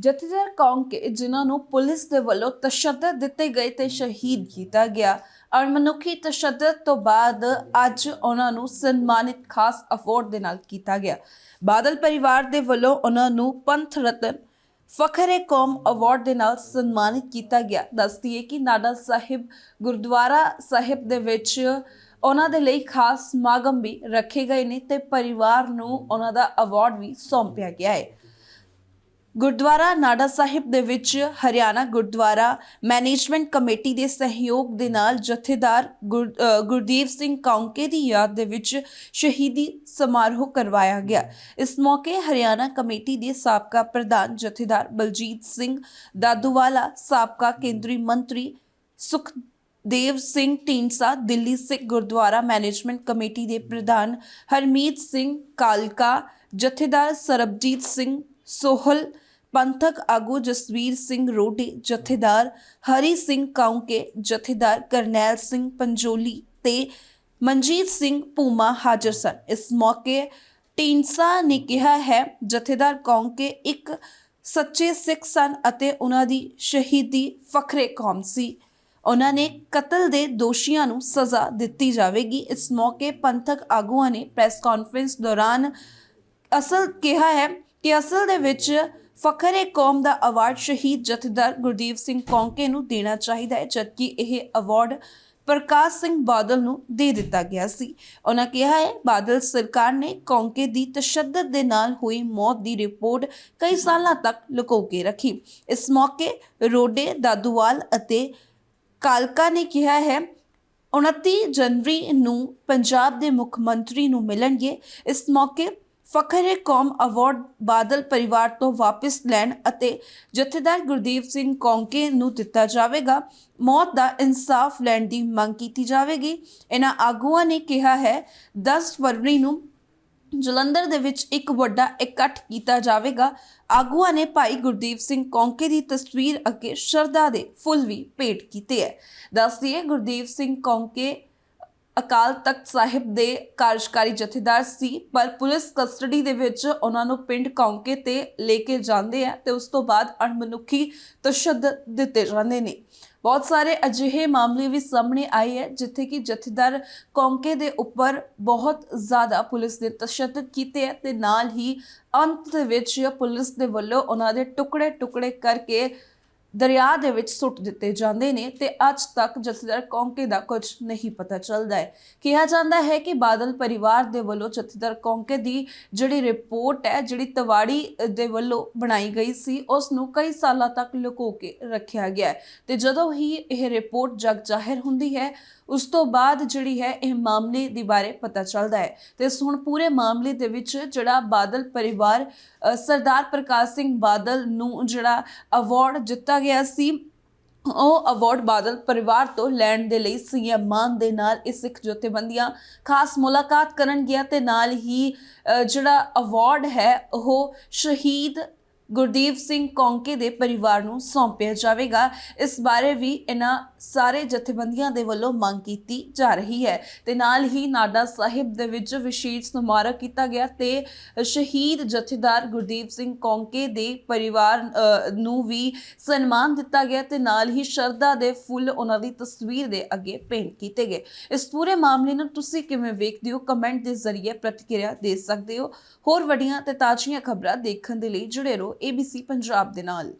ਜਥੇਦਾਰ ਕੌਂਕੇ ਜਿਨ੍ਹਾਂ ਨੂੰ ਪੁਲਿਸ ਦੇ ਵੱਲੋਂ ਤਸ਼ੱਦਦ ਦਿੱਤੇ ਗਏ ਤੇ ਸ਼ਹੀਦ ਕੀਤਾ ਗਿਆ। ਅਣਮਨੁੱਖੀ ਤਸ਼ੱਦਦ ਤੋਂ ਬਾਅਦ ਅੱਜ ਉਹਨਾਂ ਨੂੰ ਸਨਮਾਨਿਤ ਖਾਸ ਅਵਾਰਡ ਦੇ ਨਾਲ ਕੀਤਾ ਗਿਆ। ਬਾਦਲ ਪਰਿਵਾਰ ਦੇ ਵੱਲੋਂ ਉਹਨਾਂ ਨੂੰ ਪੰਥ ਰਤਨ ਫਖਰੇ ਕੌਮ ਅਵਾਰਡ ਦੇ ਨਾਲ ਸਨਮਾਨਿਤ ਕੀਤਾ ਗਿਆ। ਦੱਸਦੀ ਹੈ ਕਿ ਨਾਡਾ ਸਾਹਿਬ ਗੁਰਦੁਆਰਾ ਸਾਹਿਬ ਦੇ ਵਿੱਚ ਉਹਨਾਂ ਦੇ ਲਈ ਖਾਸ ਸਮਾਗਮ ਵੀ ਰੱਖੇ ਗਏ ਨੇ ਤੇ ਪਰਿਵਾਰ ਨੂੰ ਉਹਨਾਂ ਦਾ ਅਵਾਰਡ ਵੀ ਸੌਂਪਿਆ ਗਿਆ ਹੈ। ਗੁਰਦੁਆਰਾ ਨਾਡਾ ਸਾਹਿਬ ਦੇ ਵਿੱਚ ਹਰਿਆਣਾ ਗੁਰਦੁਆਰਾ ਮੈਨੇਜਮੈਂਟ ਕਮੇਟੀ ਦੇ ਸਹਿਯੋਗ ਦੇ ਨਾਲ ਜਥੇਦਾਰ ਗੁਰ- ਅ, ਗੁਰਦੀਪ ਸਿੰਘ ਕੌਂਕੇ ਦੀ ਯਾਦ ਦੇ ਵਿੱਚ ਸ਼ਹੀਦੀ ਸਮਾਰੋਹ ਕਰਵਾਇਆ ਗਿਆ। ਇਸ ਮੌਕੇ ਹਰਿਆਣਾ ਕਮੇਟੀ ਦੇ ਸਾਬਕਾ ਪ੍ਰਧਾਨ ਜਥੇਦਾਰ ਬਲਜੀਤ ਸਿੰਘ ਦਾਦੂਵਾਲਾ ਸਾਬਕਾ ਕੇਂਦਰੀ ਮੰਤਰੀ ਸੁਖਦੇਵ ਸਿੰਘ ਢੀਂਡਸਾ ਦਿੱਲੀ ਸਿੱਖ ਗੁਰਦੁਆਰਾ ਮੈਨੇਜਮੈਂਟ ਕਮੇਟੀ ਦੇ ਪ੍ਰਧਾਨ ਹਰਮੀਤ ਸਿੰਘ ਕਾਲਕਾ ਜਥੇਦਾਰ ਸਰਬਜੀਤ ਸਿੰਘ ਸੋਹਲ, ਪੰਥਕ ਆਗੂ ਜਸਵੀਰ ਸਿੰਘ ਰੋਡੀ ਜਥੇਦਾਰ ਹਰੀ ਸਿੰਘ ਕਾਉਂਕੇ, ਜਥੇਦਾਰ ਕਰਨੈਲ ਸਿੰਘ ਪੰਜੋਲੀ ਤੇ ਮਨਜੀਤ ਸਿੰਘ ਪੂਮਾ ਹਾਜ਼ਰ ਸਨ। ਇਸ ਮੌਕੇ ਢੀਂਡਸਾ ਨੇ ਕਿਹਾ ਹੈ, ਜਥੇਦਾਰ ਕੌਂਕੇ ਇੱਕ ਸੱਚੇ ਸਿੱਖ ਸਨ ਅਤੇ ਉਹਨਾਂ ਦੀ ਸ਼ਹੀਦੀ ਫਖਰੇ ਕੌਮ ਸੀ। ਉਹਨਾਂ ਨੇ ਕਤਲ ਦੇ ਦੋਸ਼ੀਆਂ ਨੂੰ ਸਜ਼ਾ ਦਿੱਤੀ ਜਾਵੇਗੀ। ਇਸ ਮੌਕੇ ਪੰਥਕ ਆਗੂਆਂ ਨੇ ਪ੍ਰੈਸ ਕਾਨਫਰੰਸ ਦੌਰਾਨ ਅਸਲ ਕਿਹਾ ਹੈ ਕਿ ਅਸਲ ਦੇ ਵਿੱਚ ਫਖਰੇ ਕੌਮ ਦਾ ਅਵਾਰਡ ਸ਼ਹੀਦ ਜਥੇਦਾਰ ਗੁਰਦੀਪ ਸਿੰਘ ਕੌਂਕੇ ਨੂੰ ਦੇਣਾ ਚਾਹੀਦਾ ਹੈ, ਜਦਕਿ ਇਹ ਅਵਾਰਡ ਪ੍ਰਕਾਸ਼ ਸਿੰਘ ਬਾਦਲ ਨੂੰ ਦੇ ਦਿੱਤਾ ਗਿਆ ਸੀ। ਉਹਨਾਂ ਕਿਹਾ ਹੈ, ਬਾਦਲ ਸਰਕਾਰ ਨੇ ਕੌਂਕੇ ਦੀ ਤਸ਼ੱਦਦ ਦੇ ਨਾਲ ਹੋਈ ਮੌਤ ਦੀ ਰਿਪੋਰਟ ਕਈ ਸਾਲਾਂ ਤੱਕ ਲੁਕੋ ਕੇ ਰੱਖੀ। ਇਸ ਮੌਕੇ ਰੋਡੇ, ਦਾਦੂਵਾਲ ਅਤੇ ਕਾਲਕਾ ਨੇ ਕਿਹਾ ਹੈ 29 ਜਨਵਰੀ ਨੂੰ ਪੰਜਾਬ ਦੇ ਮੁੱਖ ਮੰਤਰੀ ਨੂੰ ਮਿਲਣਗੇ। ਇਸ ਮੌਕੇ ਫਖਰੇ ਕੌਮ ਅਵਾਰਡ ਬਾਦਲ ਪਰਿਵਾਰ ਤੋਂ ਵਾਪਸ ਲੈਣ ਅਤੇ ਜਥੇਦਾਰ ਗੁਰਦੀਪ ਸਿੰਘ ਕੌਂਕੇ ਨੂੰ ਦਿੱਤਾ ਜਾਵੇਗਾ। ਮੌਤ ਦਾ ਇਨਸਾਫ ਲੈਣ ਦੀ ਮੰਗ ਕੀਤੀ ਜਾਵੇਗੀ। ਇਹਨਾਂ ਆਗੂਆਂ ਨੇ ਕਿਹਾ ਹੈ 10 ਫਰਵਰੀ ਨੂੰ ਜਲੰਧਰ ਦੇ ਵਿੱਚ ਇੱਕ ਵੱਡਾ ਇਕੱਠ ਕੀਤਾ ਜਾਵੇਗਾ। ਆਗੂਆਂ ਨੇ ਭਾਈ ਗੁਰਦੀਪ ਸਿੰਘ ਕੌਂਕੇ ਦੀ ਤਸਵੀਰ ਅੱਗੇ ਸ਼ਰਧਾ ਦੇ ਫੁੱਲ ਵੀ ਭੇਟ ਕੀਤੇ ਹੈ। ਦੱਸਦੀਏ ਗੁਰਦੀਪ ਸਿੰਘ ਕੌਂਕੇ ਅਕਾਲ ਤਖਤ ਸਾਹਿਬ ਦੇ ਕਾਰਜਕਾਰੀ ਜਥੇਦਾਰ ਸੀ, ਪਰ ਪੁਲਿਸ ਕਸਟਡੀ ਦੇ ਵਿੱਚ ਉਹਨਾਂ ਨੂੰ ਪਿੰਡ ਕੌਂਕੇ ਤੇ ਲੈ ਕੇ ਜਾਂਦੇ ਆ ਤੇ ਉਸ ਤੋਂ ਬਾਅਦ ਅਣਮਨੁੱਖੀ ਤਸ਼ੱਦਦ ਦਿੱਤੇ ਜਾਂਦੇ ਨੇ। ਬਹੁਤ ਸਾਰੇ ਅਜਿਹੇ ਮਾਮਲੇ ਵੀ ਸਾਹਮਣੇ ਆਏ ਹੈ ਜਿੱਥੇ ਕਿ ਜਥੇਦਾਰ ਕੌਂਕੇ ਦੇ ਉੱਪਰ ਬਹੁਤ ਜ਼ਿਆਦਾ ਪੁਲਿਸ ਨੇ ਤਸ਼ੱਦਦ ਕੀਤੇ ਹੈ ਤੇ ਨਾਲ ਹੀ ਅੰਤ ਦੇ ਵਿੱਚ ਪੁਲਿਸ ਦੇ ਵੱਲੋਂ ਉਹਨਾਂ ਦੇ ਟੁਕੜੇ ਟੁਕੜੇ ਕਰਕੇ ਦਰਿਆ ਦੇ ਵਿੱਚ ਸੁੱਟ ਦਿੱਤੇ ਜਾਂਦੇ ਨੇ ਤੇ ਅੱਜ ਤੱਕ ਜਥੇਦਾਰ ਕੌਂਕੇ ਦਾ ਕੁਝ ਨਹੀਂ ਪਤਾ ਚੱਲਦਾ ਹੈ। ਕਿਹਾ ਜਾਂਦਾ ਹੈ ਕਿ ਬਾਦਲ ਪਰਿਵਾਰ ਦੇ ਵੱਲੋਂ ਜਥੇਦਾਰ ਕੌਂਕੇ ਦੀ ਜਿਹੜੀ ਰਿਪੋਰਟ ਹੈ, ਜਿਹੜੀ ਤਵਾੜੀ ਦੇ ਵੱਲੋਂ ਬਣਾਈ ਗਈ ਸੀ, ਉਸ ਨੂੰ ਕਈ ਸਾਲਾਂ ਤੱਕ ਲੁਕੋ ਕੇ ਰੱਖਿਆ ਗਿਆ ਹੈ। ਤੇ ਜਦੋਂ ਹੀ ਇਹ ਰਿਪੋਰਟ ਜਗ ਜ਼ਾਹਿਰ ਹੁੰਦੀ ਹੈ, ਉਸ ਤੋਂ ਬਾਅਦ ਜਿਹੜੀ ਹੈ, ਇਹ ਮਾਮਲੇ ਦੇ ਬਾਰੇ ਪਤਾ ਚੱਲਦਾ ਹੈ। ਤੇ ਹੁਣ ਪੂਰੇ ਮਾਮਲੇ ਦੇ ਵਿੱਚ ਜਿਹੜਾ ਬਾਦਲ ਪਰਿਵਾਰ ਸਰਦਾਰ ਪ੍ਰਕਾਸ਼ ਸਿੰਘ ਬਾਦਲ ਨੂੰ ਜਿਹੜਾ ਅਵਾਰਡ ਦਿੱਤਾ ਗਿਆ ਸੀ। ਉਹ ਅਵਾਰਡ ਬਾਦਲ ਪਰਿਵਾਰ ਤੋਂ ਲੈਣ ਦੇ ਲਈ ਸੀਐਮ ਮਾਨ ਦੇ ਨਾਲ ਇਸ ਸਿੱਖ ਜਥੇਬੰਦੀਆਂ ਖਾਸ ਮੁਲਾਕਾਤ ਕਰਨ ਗਿਆ ਤੇ ਨਾਲ ਹੀ ਅ, ਜਿਹੜਾ ਅਵਾਰਡ ਹੈ ਉਹ ਸ਼ਹੀਦ ਗੁਰਦੀਪ ਸਿੰਘ ਕੌਂਕੇ ਦੇ ਪਰਿਵਾਰ ਨੂੰ ਸੌਂਪਿਆ ਜਾਵੇਗਾ। ਇਸ ਬਾਰੇ ਵੀ ਇਹਨਾਂ ਸਾਰੇ ਜਥੇਬੰਦੀਆਂ ਦੇ ਵੱਲੋਂ ਮੰਗ ਕੀਤੀ ਜਾ ਰਹੀ ਹੈ ਤੇ ਨਾਲ ਹੀ ਨਾਡਾ ਸਾਹਿਬ ਦੇ ਵਿੱਚ ਵਿਸ਼ੇਸ਼ ਸਮਾਰਕ ਕੀਤਾ ਗਿਆ ਤੇ ਸ਼ਹੀਦ ਜਥੇਦਾਰ ਗੁਰਦੀਪ ਸਿੰਘ ਕੌਂਕੇ ਦੇ ਪਰਿਵਾਰ ਨੂੰ ਵੀ ਸਨਮਾਨ ਦਿੱਤਾ ਗਿਆ ਤੇ ਨਾਲ ਹੀ ਸ਼ਰਧਾ ਦੇ ਫੁੱਲ ਉਹਨਾਂ ਦੀ ਤਸਵੀਰ ਦੇ ਅੱਗੇ ਭੇਂਟ ਕੀਤੇ ਗਏ। ਇਸ ਪੂਰੇ ਮਾਮਲੇ ਨੂੰ ਤੁਸੀਂ ਕਿਵੇਂ ਵੇਖਦੇ ਹੋ? ਕਮੈਂਟ ਦੇ ਜ਼ਰੀਏ ਪ੍ਰਤੀਕਿਰਿਆ ਦੇ ਸਕਦੇ ਹੋ। ਹੋਰ ਵੱਡੀਆਂ ਤੇ ਤਾਜ਼ੀਆਂ ਖਬਰਾਂ ਦੇਖਣ ਦੇ ਲਈ ਜੁੜੇ ਰਹੋ ABC ਪੰਜਾਬ ਦੇ ਨਾਲ।